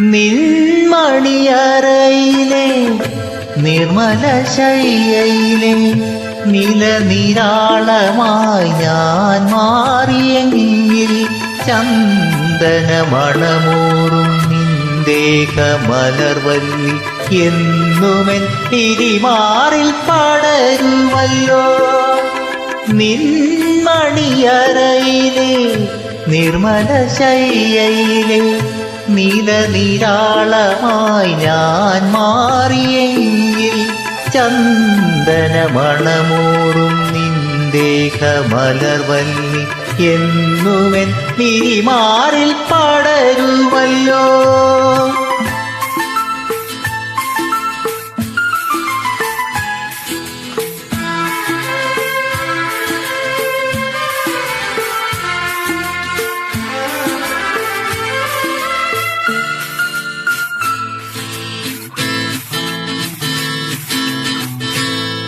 നിൻമണിയറയിലെ നിർമ്മല ശയ്യയിലെ നിലനിരാളമായി ഞാൻ മാറിയെങ്കിൽ ചന്ദന മണമൂറും നിന്റെ കമലർവല്ലി എന്നുമെൻ തിരിമാറിൽ പടരുമല്ലോ. നിൻമണിയറയിലെ നിർമ്മല ശയ്യയിലെ നിലനിരാളമായി ഞാൻ മാറിയെങ്കിൽ ചന്ദന മണമൂറും നിന്ദേഹ മലർവല്ലി എന്നുമെൻ തിരിമാറിൽ പടരുമല്ലോ.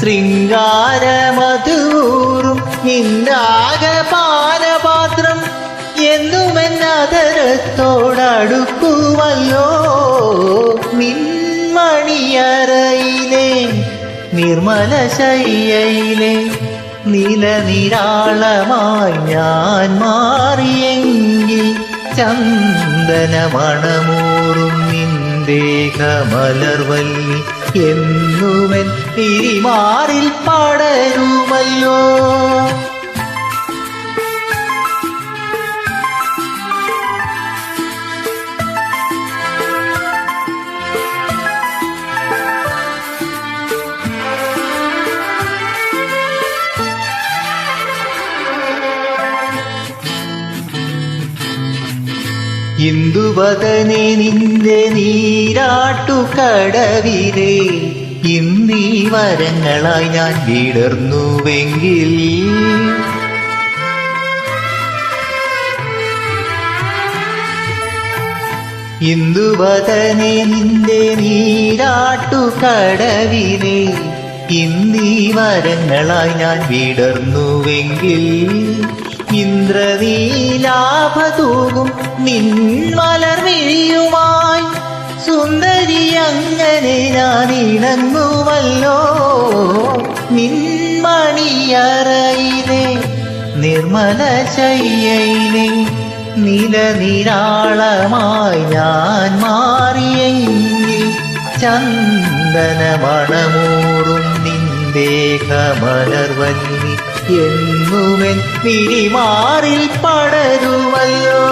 ശൃംഗാരമധൂറും നിന്ദാകപാനപാത്രം എന്നുമെന്നതരത്തോടടുക്കുമല്ലോ നിന്മണിയറയിലെ നിർമ്മല ശയ്യയിലെ നിലനിരാളമായി ഞാൻ മാറിയെങ്കിൽ ചന്ദന മണമൂറും എന്നുവൻ തിരിമാറിൽ പടരുമല്ലോ. ഇന്ദുവദനെ നിന്റെ നീരാട്ടുകടവിലെ ഇന്നീ വരങ്ങളായി ഞാൻ വിടർന്നുവെങ്കിൽ. ഇന്ദുവദനെ നിന്റെ നീരാട്ടുകടവിലെ ഇന്നീ വരങ്ങളായി ഞാൻ വിടർന്നുവെങ്കിൽ. ഇന്ദ്രനീലാഭതൂകും നിൻമലർമിഴിയുമായി. സുന്ദരി അങ്ങനെ ഞാൻ ഇണങ്ങുമല്ലോ. നിൻമണിയറയിലെ നിർമ്മല ശയ്യയിലെ നിലനിരാളമായി ഞാൻ മാറിയെങ്കിൽ ചന്ദന മണമൂറും നിൻ മലർവല്ലി എന്നുമെൻ പിരിമാറിൽ പടരുമല്ലോ.